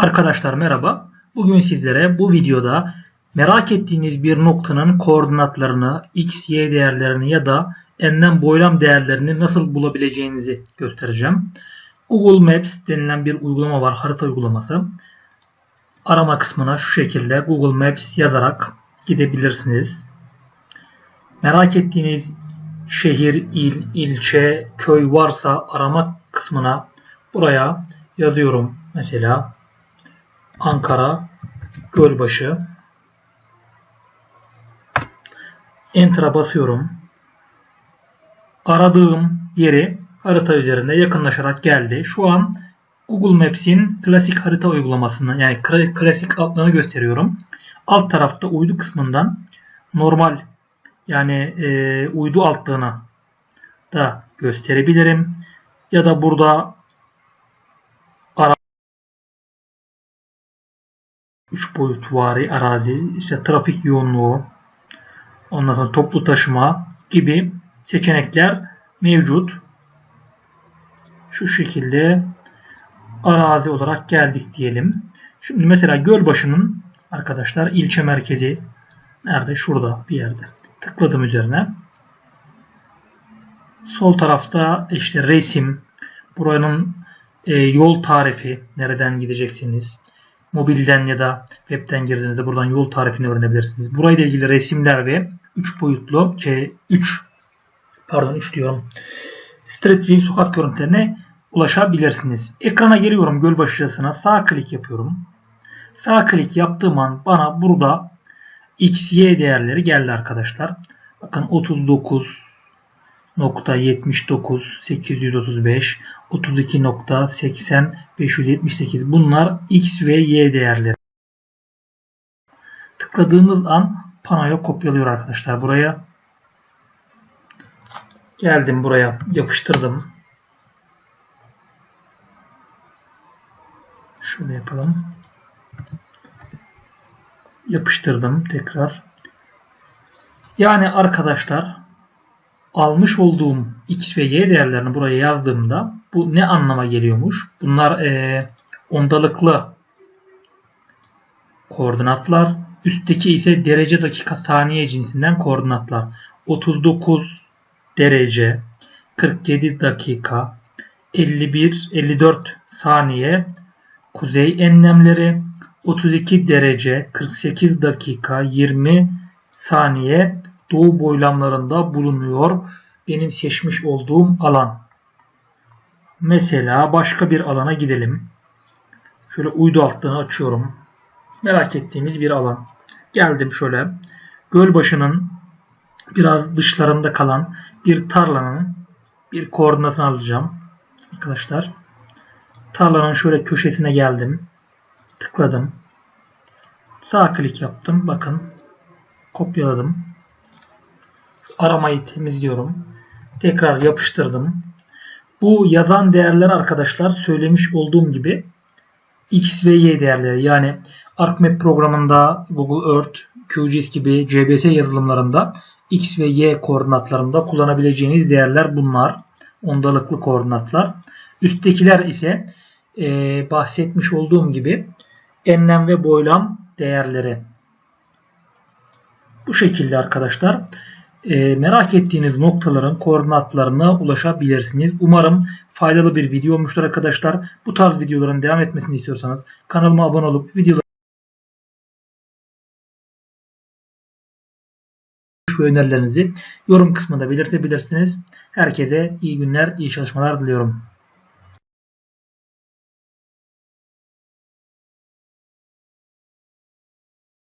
Arkadaşlar merhaba. Bugün sizlere bu videoda merak ettiğiniz bir noktanın koordinatlarını, x, y değerlerini ya da enlem boylam değerlerini nasıl bulabileceğinizi göstereceğim. Google Maps denilen bir uygulama var, harita uygulaması. Arama kısmına şu şekilde Google Maps yazarak gidebilirsiniz. Merak ettiğiniz şehir, il, ilçe, köy varsa arama kısmına buraya yazıyorum. Mesela Ankara Gölbaşı Enter'a basıyorum. Aradığım yeri harita üzerinde yakınlaşarak geldi. Şu an Google Maps'in klasik harita uygulamasını yani kla- klasik altlarını gösteriyorum. Alt tarafta uydu kısmından normal yani e, uydu altlığını da gösterebilirim. Ya da burada 3 boyut vari arazi, işte trafik yoğunluğu, ondan sonra toplu taşıma gibi seçenekler mevcut. Şu şekilde arazi olarak geldik diyelim. Şimdi mesela Gölbaşı'nın arkadaşlar ilçe merkezi nerede? Şurada bir yerde. Tıkladım üzerine. Sol tarafta işte resim, buranın e, yol tarifi, nereden gideceksiniz, mobilden ya da webten girdiğinizde buradan yol tarifini öğrenebilirsiniz. Burayla ilgili resimler ve 3 boyutlu şey 3 pardon 3 diyorum. Street view sokak görüntülerine ulaşabilirsiniz. Ekrana geliyorum Gölbaşı yazısına sağ klik yapıyorum. Sağ klik yaptığım an bana burada x, y değerleri geldi arkadaşlar. Bakın 39 .79 835 32.80 578 bunlar x ve y değerleri. Tıkladığımız an panoya kopyalıyor arkadaşlar buraya. Geldim buraya yapıştırdım. Şöyle yapalım. Yapıştırdım tekrar. Yani arkadaşlar almış olduğum x ve y değerlerini buraya yazdığımda bu ne anlama geliyormuş? Bunlar e, ondalıklı koordinatlar. Üstteki ise derece dakika saniye cinsinden koordinatlar. 39 derece 47 dakika 51 54 saniye kuzey enlemleri 32 derece 48 dakika 20 saniye doğu boylamlarında bulunuyor. Benim seçmiş olduğum alan. Mesela başka bir alana gidelim. Şöyle uydu altlığını açıyorum. Merak ettiğimiz bir alan. Geldim şöyle. Gölbaşı'nın biraz dışlarında kalan bir tarlanın bir koordinatını alacağım. Arkadaşlar. Tarlanın şöyle köşesine geldim. Tıkladım. Sağ klik yaptım. Bakın. Kopyaladım aramayı temizliyorum. Tekrar yapıştırdım. Bu yazan değerler arkadaşlar söylemiş olduğum gibi X ve Y değerleri yani ArcMap programında Google Earth, QGIS gibi CBS yazılımlarında X ve Y koordinatlarında kullanabileceğiniz değerler bunlar. Ondalıklı koordinatlar. Üsttekiler ise e, bahsetmiş olduğum gibi enlem ve boylam değerleri. Bu şekilde arkadaşlar e, merak ettiğiniz noktaların koordinatlarına ulaşabilirsiniz. Umarım faydalı bir video olmuştur arkadaşlar. Bu tarz videoların devam etmesini istiyorsanız kanalıma abone olup videoları ve önerilerinizi yorum kısmında belirtebilirsiniz. Herkese iyi günler, iyi çalışmalar diliyorum.